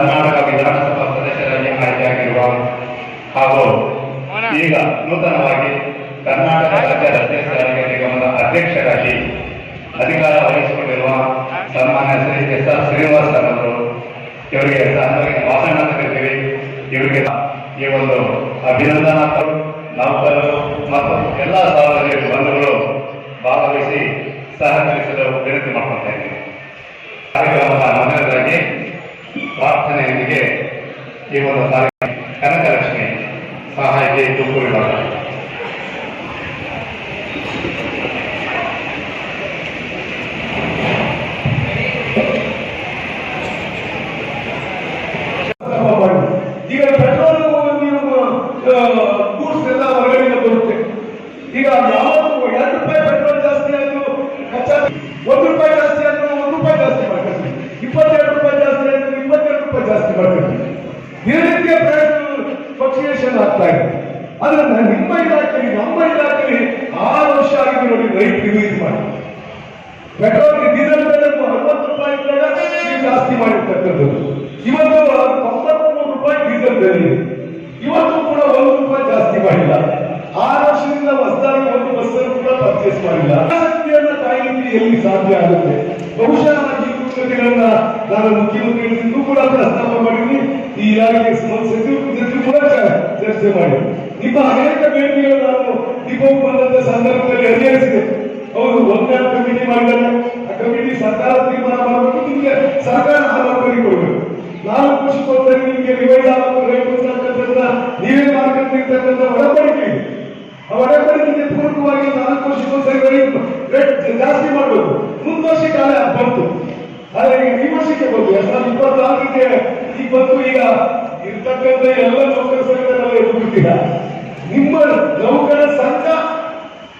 ಕರ್ನಾಟಕ ವಿಧಾನಸಭಾ ಸದಸ್ಯರಾಗಿ ಆಯ್ಕೆಯಾಗಿರುವ ಹಾಗೂ ಈಗ ನೂತನವಾಗಿ ಕರ್ನಾಟಕ ರಾಜ್ಯ ರಸ್ತೆ ಸಾರಿಗೆ ನಿಗಮದ ಅಧ್ಯಕ್ಷರಾಗಿ ಅಧಿಕಾರ ವಹಿಸಿಕೊಂಡಿರುವ ಸನ್ಮಾನ್ಯ ಶ್ರೀ ಎಸ್ ಆರ್ ಶ್ರೀನಿವಾಸ್ ಅವರು ಇವರಿಗೆ ಭಾಷಣ ಕರಿತೀವಿ ಇವರಿಗೆ ಈ ಒಂದು ಅಭಿನಂದನಾ ನೌಕರರು ಮತ್ತು ಎಲ್ಲ ಸಾರ್ವಜನಿಕ ಬಂಧುಗಳು ಭಾಗವಹಿಸಿ ಸಹಕರಿಸಲು ವಿನಂತಿ ಮಾಡ್ಕೊಳ್ತಾ ಇದ್ದೀನಿ ಕಾರ್ಯಕ್ರಮದ ಮೊದಲನೇದಾಗಿ ಪ್ರಾರ್ಥನೆಯೊಂದಿಗೆ ಈ ಒಂದು ಕಾರ್ಯಕ್ರಮ ಕನಕಲಕ್ಷ್ಮಿ ಸಹಾಯಕ್ಕೆ ತುಮಕೂರು ವಿಭಾಗ ಪ್ರಾರಂಭ ಮಾಡಿ ಈಗ ಪೆಟ್ರೋಲ್ ನೀವು ಗೂಡ್ಸ್ ಎಲ್ಲ ಹೊರಗಡೆಯಿಂದ ಬರುತ್ತೆ ಈಗ ಯಾವತ್ತು ಎರಡು ರೂಪಾಯಿ ಪೆಟ್ರೋಲ್ ಜಾಸ್ತಿ ಆಯ್ತು ಕಚ್ಚಾ ಒಂದು ರೂಪಾಯಿ ಜಾಸ್ತಿ ಆಯ್ತು ಒಂದು ರೂಪಾಯಿ ಜಾಸ್ತಿ ಮಾಡ್ಕೊಳ್ತೀವಿ ಇಪ್ಪತ್ತೆರಡು ರೂಪಾಯಿ ಜಾಸ್ತಿ ಆಯ್ತು ಇಪ್ಪತ್ತೆರಡು ರೂಪಾಯಿ ಜಾಸ್ತಿ ಮಾಡ್ಕೊಳ್ತೀವಿ ದಿನನಿತ್ಯ ಪ್ರೈಸ್ ಫ್ಲಕ್ಚುಯೇಷನ್ ಆಗ್ತಾ ಇದೆ ಆದ್ರೆ ನಿಮ್ಮ ಇಲಾಖೆಯಲ್ಲಿ ನಮ್ಮ ಇಲಾಖೆಯಲ್ಲಿ ಆರು ವರ್ಷ ಆಗಿದೆ ನೋಡಿ ರೈಟ್ ರಿಲೀಸ್ ಮಾಡಿ ಪೆಟ್ರೋಲ್ ಡೀಸೆಲ್ ಬೆಲೆ ಅರವತ್ತು ರೂಪಾಯಿ ಇದ್ದಾಗ ಜಾಸ್ತಿ ಮಾಡಿರ್ತಕ್ಕಂಥದ್ದು. ಇವತ್ತು ತೊಂಬತ್ಮೂರು ರೂಪಾಯಿ ಡೀಸೆಲ್ ಬೆಲೆ ಇವತ್ತು ಕೂಡ ಒಂದು ರೂಪಾಯಿ ಜಾಸ್ತಿ ಮಾಡಿಲ್ಲ. ಆರು ವರ್ಷದಿಂದ ಹೊಸದಾಗಿ ಒಂದು ಬಸ್ ಕೂಡ ಪರ್ಚೇಸ್ ಮಾಡಿಲ್ಲ. ಶಕ್ತಿಯನ್ನ ಕಾಯಲಿಕ್ಕೆ ಎಲ್ಲಿ ಸಾಧ್ಯ ಆಗುತ್ತೆ? ಬಹುಶಃ ಈ ಕುರಿತುಗಳನ್ನ ನಾನು ಮುಖ್ಯಮಂತ್ರಿಗಳಿಂದೂ ಕೂಡ ಪ್ರಸ್ತಾಪ ಮಾಡಿದ್ವಿ ಈ ಇಲಾಖೆಗೆ ಸಚಿವರು ಕೂಡ ಚರ್ಚೆ ಮಾಡಿ ನಿಮ್ಮ ಅನೇಕ ಬೇಡಿಕೆಗಳು ನಾನು ಬಂದಂತ ಸಂದರ್ಭದಲ್ಲಿ ಹರಿಹರಿಸಿದೆ ಅವರು ಒಂದೇ ಕಮಿಟಿ ಮಾಡಿದ್ದಾರೆ. ಆ ಕಮಿಟಿ ಸರ್ಕಾರ ತೀರ್ಮಾನ ಮಾಡಬೇಕು ನಿಮಗೆ ಸರ್ಕಾರ ಆಲೋಚನೆ ಕೊಡಬೇಕು ನಾಲ್ಕು ವರ್ಷಕ್ಕೊಂದ್ಸರಿ ನಿಮಗೆ ರಿವೈಸ್ ಆಗಬೇಕು ರೈತರು ಅಂತಕ್ಕಂಥದ್ದನ್ನ ನೀವೇ ಮಾಡ್ಕೊಂಡಿರ್ತಕ್ಕಂಥ ಒಡಂಬಡಿಕೆ. ಆ ಪೂರಕವಾಗಿ ನಾಲ್ಕು ವರ್ಷಕ್ಕೊಂದ್ಸರಿ ರೇಟ್ ಜಾಸ್ತಿ ಮಾಡಬೇಕು ಮುಂದ್ ವರ್ಷ ಕಾಲ ಬಂತು. ಹಾಗೆ ಈಗ ಈ ವರ್ಷಕ್ಕೆ ಬಂತು. ಎರಡ್ ಸಾವಿರದ ಇಪ್ಪತ್ತಾರಕ್ಕೆ ಈಗ ಬಂತು ಈಗ ಇರ್ತಕ್ಕಂಥ ಎಲ್ಲ ನೌಕರ ಸಂಘದಲ್ಲ ಎದುರುತ್ತೀರ ನಿಮ್ಮ ನೌಕರ ಸಂಘ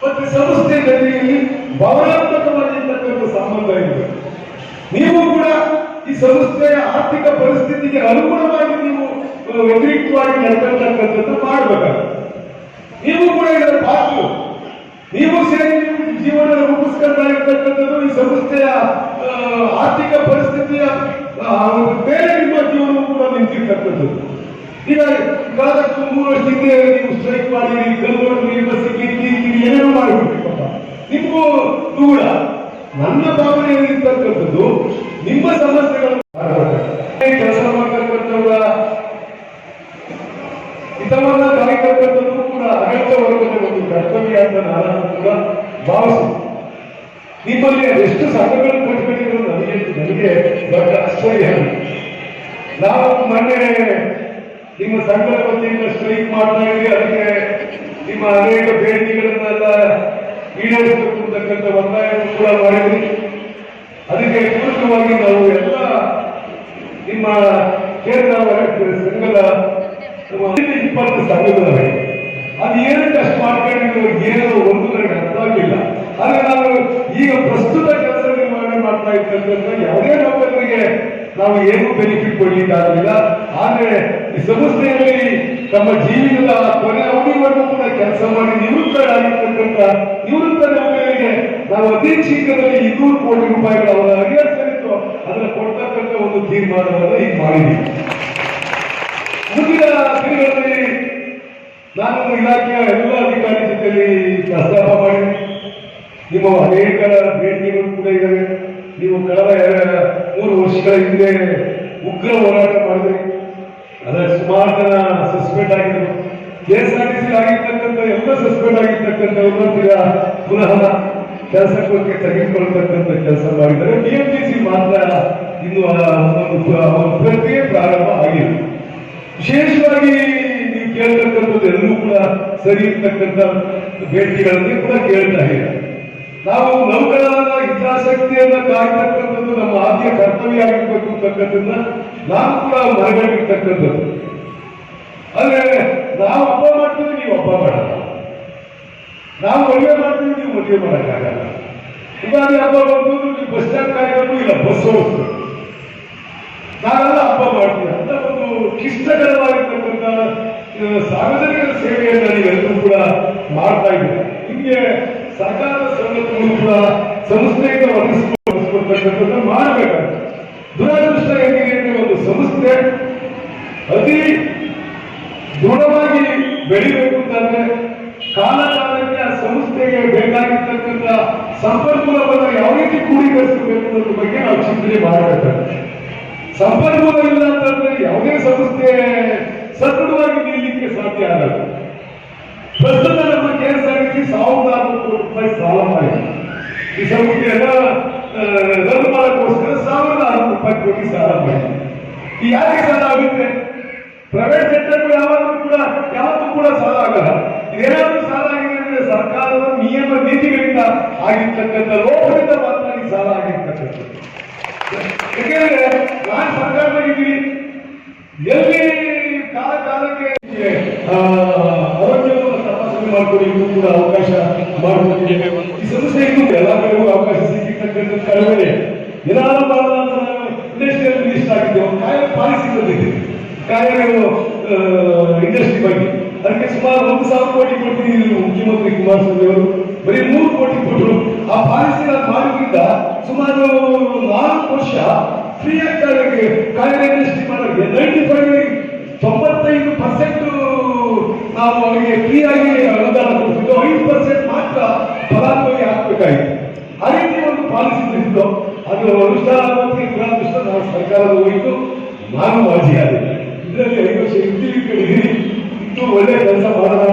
ಮತ್ತೆ ಸಂಸ್ಥೆ ನಡುವೆಯಲ್ಲಿ ಭಾವನಾತ್ಮಕವಾಗಿರ್ತಕ್ಕಂಥ ಸಂಬಂಧ ಇದೆ. ನೀವು ಕೂಡ ಈ ಸಂಸ್ಥೆಯ ಆರ್ಥಿಕ ಪರಿಸ್ಥಿತಿಗೆ ಅನುಗುಣವಾಗಿ ನೀವು ವ್ಯತಿರಿಕ್ತವಾಗಿ ನಡ್ಕೊಳ್ತಕ್ಕಂಥದ್ದು ಮಾಡಬೇಕಾಗುತ್ತೆ. ನೀವು ಕೂಡ ಇದರ ಪಾತ್ರ ನೀವು ಸೇರಿ ಜೀವನ ರೂಪಿಸ್ಕೊಳ್ತಾ ಇರ್ತಕ್ಕಂಥದ್ದು ಈ ಸಂಸ್ಥೆಯ ಆರ್ಥಿಕ ಪರಿಸ್ಥಿತಿಯ ಬೇರೆ ನಿಮ್ಮ ಜೀವನವೂ ಕೂಡ ನಿಂತಿರ್ತಕ್ಕಂಥದ್ದು. ಈಗ ಮೂರು ವರ್ಷ ಹಿಂದೆ ನೀವು ಸ್ಟ್ರೈಕ್ ಮಾಡಿರಿ ಕಲ್ಲು ಬಸ್ಸಿಗೆ ಏನೇನು ಪಾಪ ನಿಮಗೂ ಕೂಡ ನನ್ನ ಭಾವನೆ ಏನಿರ್ತಕ್ಕಂಥದ್ದು ನಿಮ್ಮ ಸಮಸ್ಯೆಗಳು. ಕೆಲಸ ಮಾಡ್ತಕ್ಕಂಥವ್ರ ಹಿತವನ್ನ ಕಾಯ್ತಕ್ಕಂಥದ್ದು ಕೂಡ ಅಗತ್ಯ ವರ್ಗದ ಒಂದು ಕರ್ತವ್ಯ ಅಂತ ನಾನು ಕೂಡ ಭಾವಿಸುತ್ತೇನೆ ನಿಮ್ಮಲ್ಲಿ ಅದೆಷ್ಟು ಸಂಘಗಳು ಕಟ್ಟಿಕೊಂಡಿದ್ರು ನನಗೆ ನನಗೆ ದೊಡ್ಡ ಆಶ್ಚರ್ಯ. ನಾವು ಮೊನ್ನೆ ನಿಮ್ಮ ಸಂಘದ ವತಿಯಿಂದ ಸ್ಟ್ರೈಕ್ ಮಾಡ್ತಾ ಇದ್ವಿ. ಅದಕ್ಕೆ ನಿಮ್ಮ ಅನೇಕ ಬೇಡಿಕೆಗಳನ್ನೆಲ್ಲ ಈಡೇರಿಸಬೇಕು ಅಂತಕ್ಕಂಥ ಒತ್ತಾಯವನ್ನು ಕೂಡ ಮಾಡಿದ್ವಿ. ಅದಕ್ಕೆ ಪೂರಕವಾಗಿ ನಾವು ಎಲ್ಲ ನಿಮ್ಮ ಕೇಂದ್ರ ಸಂಘದ ಇಪ್ಪತ್ತು ಸಂಘದವರೆ, ಅದು ಏನಕ್ಕೆ ಅಷ್ಟು ಮಾಡ್ಕೊಂಡಿದ್ರು ಏನು ಒಂದು ನನಗೆ ಅರ್ಥ ಆಗಿಲ್ಲ. ಆದ್ರೆ ನಾನು ಈಗ ಪ್ರಸ್ತುತ ಕೆಲಸ ನಿರ್ವಹಣೆ ಮಾಡ್ತಾ ಇರ್ತಕ್ಕಂಥ ಯಾವುದೇ ನೌಕರರಿಗೆ ನಾವು ಏನು ಬೆನಿಫಿಟ್ ಕೊಡ್ಲಿಕ್ಕಾಗಲಿಲ್ಲ. ಆದರೆ ಈ ಸಂಸ್ಥೆಯಲ್ಲಿ ತಮ್ಮ ಜೀವನದ ಕೊನೆ ಅವಧಿವರೆಗೂ ಕೂಡ ಕೆಲಸ ಮಾಡಿ ನಿವೃತ್ತರಾಗಿರ್ತಕ್ಕಂಥ ನಿವೃತ್ತ ನೌಕರರಿಗೆ ನಾವು ಅತಿ ಶೀಘ್ರದಲ್ಲಿ ಇನ್ನೂರು ಕೋಟಿ ರೂಪಾಯಿಗಳು ಅವರ ಅರಿಯರ್ಸ್ ಏನಿತ್ತು ಅದನ್ನ ಕೊಡ್ತಕ್ಕಂಥ ಒಂದು ತೀರ್ಮಾನವನ್ನು ಈಗ ಮಾಡಿದ್ದೀವಿ. ಮುಂದಿನ ದಿನಗಳಲ್ಲಿ ನಾನು ಇಲಾಖೆಯ ಎಲ್ಲ ಅಧಿಕಾರಿ ಜೊತೆಯಲ್ಲಿ ಪ್ರಸ್ತಾಪ ಮಾಡಿ, ನಿಮ್ಮ ಅನೇಕರ ಭೇಟಿಗಳು ಕೂಡ ಇದ್ದಾವೆ. ನೀವು ಕಳೆದ ಮೂರು ವರ್ಷಗಳ ಹಿಂದೆ ಉಗ್ರ ಹೋರಾಟ ಮಾಡಿದ್ರಿ. ಅದರ ಸುಮಾರು ಜನ ಸಸ್ಪೆಂಡ್ ಆಗಿದ್ರು. K S R T C ಆಗಿರ್ತಕ್ಕಂಥ ಎಲ್ಲ ಸಸ್ಪೆಂಡ್ ಆಗಿರ್ತಕ್ಕಂಥವ್ರನ್ನ ತೀರಾ ಪುನಃ ಕೆಲಸಕ್ಕೆ ತೆಗೆದುಕೊಳ್ತಕ್ಕಂಥ ಕೆಲಸ ಮಾಡಿದ್ದಾರೆ. ಬಿ ಎಂ ಟಿ ಸಿ ಮಾತ್ರ ಇನ್ನು ಪ್ರಕ್ರಿಯೆ ಪ್ರಾರಂಭ ಆಗಿದೆ ವಿಶೇಷವಾಗಿ ನೀವು ಕೇಳ್ತಕ್ಕಂಥದ್ದು ಎಲ್ಲರೂ ಕೂಡ ಸರಿ ಇರ್ತಕ್ಕಂಥ ಬೇಡಿಕೆಗಳನ್ನೇ ಕೂಡ ಕೇಳ್ತಾ ಇದ್ದಾರೆ ನಾವು ನೌಕರರ ಹಿತಾಸಕ್ತಿಯನ್ನ ಕಾಯ್ತಕ್ಕಂಥದ್ದು ನಮ್ಮ ಆದ್ಯ ಕರ್ತವ್ಯ ಆಗಿರ್ಬೇಕು ಅಂತಕ್ಕಂಥದ್ದನ್ನ ನಾವು ಕೂಡ ಮನಗಂಡಿರ್ತಕ್ಕಂಥದ್ದು. ಆದ್ರೆ ನಾವು ಹಬ್ಬ ಮಾಡ್ತೀವಿ, ನೀವು ಹಬ್ಬ ಮಾಡಲ್ಲ. ನಾವು ಮದುವೆ ಮಾಡ್ತೀವಿ, ನೀವು ಮದುವೆ ಮಾಡೋಕ್ಕಾಗಲ್ಲ. ಯುಗಾದಿ ಹಬ್ಬ ಬಂದು ನೀವು ಬಸ್ ಸ್ಟ್ಯಾಂಡ್ ಕಾಯ್ಬೇಕು ಇಲ್ಲ, ಬಸ್ ಹೋಗ್ಬೇಕು ನಾವೆಲ್ಲ ಹಬ್ಬ ಮಾಡ್ತೀವಿ. ಅಂತ ಒಂದು ಕ್ಲಿಷ್ಟಕರವಾಗಿರ್ತಕ್ಕಂಥ ಸಾರ್ವಜನಿಕರ ಸೇವೆಯನ್ನು ನೀವೆಲ್ಲರೂ ಕೂಡ ಮಾಡ್ತಾ ಇದ್ದೀವಿ ನಿಮಗೆ ಸರ್ಕಾರದ ಸವಲತ್ತುಗಳು ಕೂಡ ಸಂಸ್ಥೆಯಿಂದ ಒದಗಿಸಿಕೊಡ್ತಕ್ಕಂಥದ್ದು ಮಾಡಬೇಕಾಗುತ್ತೆ ದುರದೃಷ್ಟ ಏನಿದೆ ಅಂದ್ರೆ ಒಂದು ಸಂಸ್ಥೆ ಅತಿ ದೃಢವಾಗಿ ಬೆಳಿಬೇಕು ಅಂತಂದ್ರೆ ಕಾಲ ಕಾಲಕ್ಕೆ ಆ ಸಂಸ್ಥೆಗೆ ಬೇಕಾಗಿರ್ತಕ್ಕಂಥ ಸಂಪನ್ಮೂಲವನ್ನು ಯಾವ ರೀತಿ ಕ್ರೋಢೀಕರಿಸಬೇಕು ಅನ್ನೋದ್ರ ಬಗ್ಗೆ ನಾವು ಚಿಂತನೆ ಮಾಡಬೇಕಾಗುತ್ತೆ ಸಂಪನ್ಮೂಲ ಇಲ್ಲ ಅಂತಂದ್ರೆ ಯಾವುದೇ ಸಂಸ್ಥೆ ಸದೃಢವಾಗಿ ನಿಲ್ಲಿಕ್ಕೆ ಸಾಧ್ಯ ಆಗಲ್ಲ. ಪ್ರಸ್ತುತ ನಮ್ಮ ಕೆಎಸ್ಆರ್ಟಿಸಿ ಸಾವಿರದ ಆರುನೂರು ರೂಪಾಯಿ ಸಾಲ ಮಾಡಿದೆ. ಈ ಸಂಸ್ಥೆಯನ್ನ ರದ್ದು ಮಾಡೋಕ್ಕೋಸ್ಕರ ಸಾವಿರದ ಆರುನೂರು ರೂಪಾಯಿ ಕೋಟಿ ಸಾಲ ಮಾಡಿದೆ. ಯಾಕೆ ಸಾಲ ಆಗುತ್ತೆ? ಪ್ರೈವೇಟ್ ಸೆಕ್ಟರ್ ಯಾವಾಗಲೂ ಕೂಡ, ಯಾವತ್ತೂ ಕೂಡ ಸಾಲ ಆಗಲ್ಲ. ಇದೇನಾದ್ರೂ ಸಾಲ ಆಗಿದೆ ಅಂದ್ರೆ ಸರ್ಕಾರದ ನಿಯಮ ನೀತಿಗಳಿಂದ ಆಗಿರ್ತಕ್ಕಂಥ ಲೋಪದಿಂದ ಮಾತ್ರ ಸಾಲ ಆಗಿರ್ತಕ್ಕಂಥದ್ದು. ಯಾಕೆಂದ್ರೆ ನಾನು ಸರ್ಕಾರದಾಗಿದ್ದೀನಿ ಎಲ್ಲಿ ಕಾಲ ಕಾಲಕ್ಕೆ ಆ, ಆರೋಗ್ಯವನ್ನು ತಪಾಸಣೆ ಮಾಡ್ಕೊಳ್ಳಿಕ್ಕೂ ಕೂಡ ಅವಕಾಶ ಮಾಡಿಕೊಟ್ಟಿದೆ ಈ ಸಂಸ್ಥೆ ಇನ್ನೂ ಎಲ್ಲ ಕಡೆಗೂ ಅವಕಾಶ ಸಿಕ್ಕಿರ್ತಕ್ಕಂಥ ಕಡಿಮೆ ಏನಾದ್ರು ಮಾಡೋಣ ಅಂತ ನಾನು ಇಂಡಸ್ಟ್ರಿಯಲ್ ಮಿನಿಸ್ಟರ್ ಆಗಿದ್ದೆ ಒಂದು ಕಾಯ ಪಾಲಿಸಿ ಬಂದಿದೆ ಕಾಯಗಳು ಇಂಡಸ್ಟ್ರಿ ಬಗ್ಗೆ. ಅದಕ್ಕೆ ಸುಮಾರು ಒಂದು ಸಾವಿರ ಕೋಟಿ ಕೊಟ್ಟಿದ್ದೀನಿ ಮುಖ್ಯಮಂತ್ರಿ ಕುಮಾರಸ್ವಾಮಿ ಅವರು. ಬರೀ ಮೂರು ಕೋಟಿ ಕೊಟ್ಟರು. ಆ ಪಾಲಿಸಿ ಮಾಡೋದ್ರಿಂದ ಸುಮಾರು ನಾಲ್ಕು ವರ್ಷ ಫ್ರೀ ಆಗಿ ಕಾರ್ಯ ಇಂಡಸ್ಟ್ರಿ ಮಾಡೋಕ್ಕೆ ನೈಂಟಿ ಫೈವ್ ತೊಂಬತ್ತೈದು ಪರ್ಸೆಂಟ್ ನಾವು ಅವರಿಗೆ ಫ್ರೀ ಆಗಿ ಅನುದಾನ ಕೊಡ್ತಿದ್ದು. ಐದು ಪರ್ಸೆಂಟ್ ಮಾತ್ರ ಫಲಾನುಭವಿ ಹಾಕ್ಬೇಕಾಗಿತ್ತು ಆ ರೀತಿ ಒಂದು ಪಾಲಿಸಿ ಇತ್ತು ಅದು ಅನುಷ್ಠಾನ ಆಗೋದಕ್ಕೆ ದುರಾದೃಷ್ಟ ನಾವು ಸರ್ಕಾರದ ಹೋಯಿತು ನಾನು ಮಾಜಿ ಆದೆ ಇದರಲ್ಲಿ ಐದು ವರ್ಷ ಇತ್ತು ಒಳ್ಳೆ ಕೆಲಸ ಮಾಡೋಣ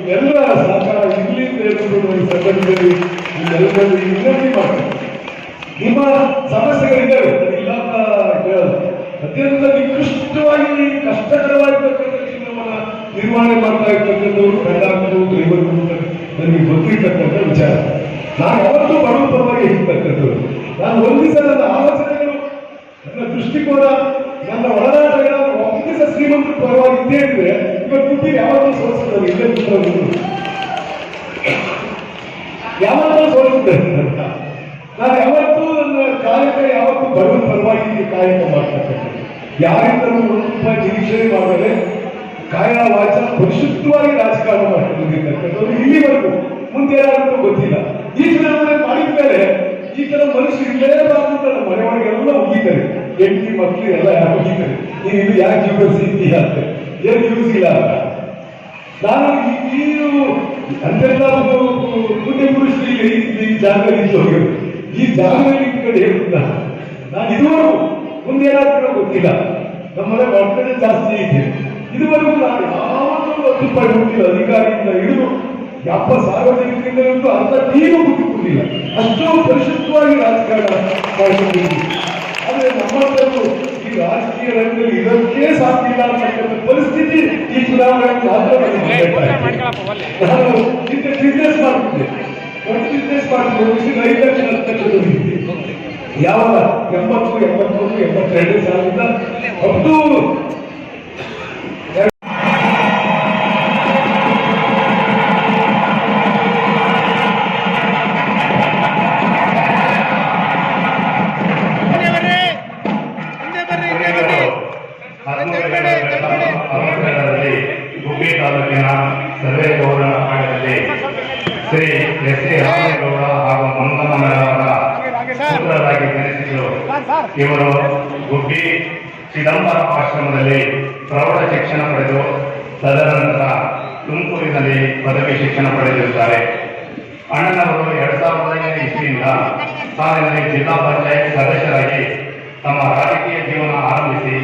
ಇದೆಲ್ಲ ಸಹಕಾರ ಹೇಳ್ಬಿಟ್ಟು ಈ ಸಂದರ್ಭದಲ್ಲಿ ನಿಮ್ಮೆಲ್ಲರಲ್ಲಿ ವಿನಂತಿ ಮಾಡ್ತೀನಿ. ನಿಮ್ಮ ಸಮಸ್ಯೆಗಳಿದ್ದಾವೆ ಇಲ್ಲ ಅತ್ಯಂತ ನಿಕೃಷ್ಟವಾಗಿ ಕಷ್ಟಕರವಾಗಿರ್ತಕ್ಕಂಥ ಜೀವನವನ್ನ ನಿರ್ವಹಣೆ ಮಾಡ್ತಾ ಇರ್ತಕ್ಕಂಥವ್ರು ಕಂಡಕ್ಟರು ಡ್ರೈವರ್ ನನಗೆ ಗೊತ್ತಿರ್ತಕ್ಕಂಥ ವಿಚಾರ. ನಾನು ಯಾವತ್ತೂ ಬಡವ ಪರವಾಗಿ ಇರ್ತಕ್ಕಂಥವ್ರು ನಾನು ಒಂದು ಸಲ ನನ್ನ ಆಲೋಚನೆಗಳು, ನನ್ನ ದೃಷ್ಟಿಕೋನ, ನನ್ನ ದಿವಸ ಶ್ರೀಮಂತರ ಪರವಾಗಿ ಇದ್ದೇ ಇದ್ರೆ ಇವತ್ತು ಬುದ್ಧಿ ಯಾವಾಗಲೂ ಸೋಲಿಸಿದ್ದಾರೆ ಇಲ್ಲೇ ಕೂತ್ಕೊಂಡು ಯಾವಾಗಲೂ ಸೋಲಿಸಿದ್ದಾರೆ ನಾನು ಯಾವತ್ತೂ ನನ್ನ ಕಾಯಕ ಯಾವತ್ತೂ ಬಡವರ ಪರವಾಗಿ ಕಾಯಕ ಮಾಡ್ತಾರೆ ಯಾರಿಂದಲೂ ಒಂದು ರೂಪಾಯಿ ನಿರೀಕ್ಷಣೆ ಮಾಡಿದರೆ ಕಾಯ ವಾಚ ಪರಿಶುದ್ಧವಾಗಿ ರಾಜಕಾರಣ ಮಾಡ್ತಾರೆ ಇಲ್ಲಿವರೆಗೂ. ಮುಂದೆ ಏನಾಗುತ್ತೋ ಗೊತ್ತಿಲ್ಲ. ಈ ಚುನಾವಣೆ ಮಾಡಿದ ಮೇಲೆ ಈ ತರ ಮನುಷ್ಯರು ಇರಲೇಬಾರ್ದು ಬಾರದು ಮನೆ ಒಳಗೆಲ್ಲ ಹೋಗಿದ್ದಾರೆ ಹೆಂಡತಿ ಮಕ್ಕಳು ಎಲ್ಲ ಮುಗಿತಾರೆ ನೀನು ಯಾಕೆ ಇದ್ದೀಯ ಅಂತ? ಏನು ಯೂಸ್ ಇಲ್ಲ ಅಂತ? ನಾನು ನೀನು ಅಂತೆಲ್ಲ ಪುಣ್ಯ ಪುರುಷರು ಈಗ ಈ- ಜಾಗದಲ್ಲಿ ಹೋಗಿರು ಈ ಜಾಗದಲ್ಲಿ ಕಡೆ ಹೇಳುತ್ತ ನಾನು ಇದುವರೆಗೂ ಮುಂದೆ ಏನಾಗ್ತಿರೋ ಗೊತ್ತಿಲ್ಲ. ನಮ್ಮನೆ ಮಕ್ಕಳೇ ಜಾಸ್ತಿ ಇದೆ. ಇದುವರೆಗೂ ನಾನು ಹತ್ತು ರೂಪಾಯಿ ಕೊಟ್ಟಿಲ್ಲ ಅಧಿಕಾರಿಯಿಂದ ಹಿಡಿದು ಯಪ್ಪ ಸಾರ್ವಜನಿಕರಿಂದ ಅಂತ ಟೀಮು ಬಿಟ್ಟುಕೊಂಡಿಲ್ಲ ಅಷ್ಟು ಪರಿಶುದ್ಧವಾಗಿ ರಾಜಕಾರಣ ಮಾಡ್ಕೊಂಡಿದ್ದೀನಿ ಆದ್ರೆ ನಮ್ಮ ರಾಜಕೀಯ ರಂಗದಲ್ಲಿ ಇದಕ್ಕೆ ಸಾಧ್ಯ ಇಲ್ಲ ಅಂತಕ್ಕಂಥ ಪರಿಸ್ಥಿತಿ ಈ ಚುನಾವಣೆ. ನಾನು ಬಿಸ್ನೆಸ್ ಮಾಡ್ತಿದ್ದೆ. ದೊಡ್ಡ ಬಿಸ್ನೆಸ್ ಮಾಡ್ತಿದ್ದೆ ಮುಗಿಸಿ ಐದು ಲಕ್ಷ ಹತ್ತು ಯಾವಾಗ? ಎಂಬತ್ತು ಎಂಬತ್ತೊಂದು ಎಂಬತ್ತೆರಡು ಸಾವಿರದ ಅಷ್ಟು ಇವರು ಗುಬ್ಬಿ ಚಿದಂಬರ ಆಶ್ರಮದಲ್ಲಿ ಪ್ರೌಢ ಶಿಕ್ಷಣ ಪಡೆದು ತದನಂತರ ತುಮಕೂರಿನಲ್ಲಿ ಪದವಿ ಶಿಕ್ಷಣ ಪಡೆದಿರುತ್ತಾರೆ. ಅಣ್ಣನವರು ಎರಡ್ ಸಾವಿರದ ಐದನೇ ಇಸ್ವಿಯಿಂದ ಸಾಲಿನಲ್ಲಿ ಜಿಲ್ಲಾ ಪಂಚಾಯತ್ ಸದಸ್ಯರಾಗಿ ತಮ್ಮ ರಾಜಕೀಯ ಜೀವನ ಆರಂಭಿಸಿ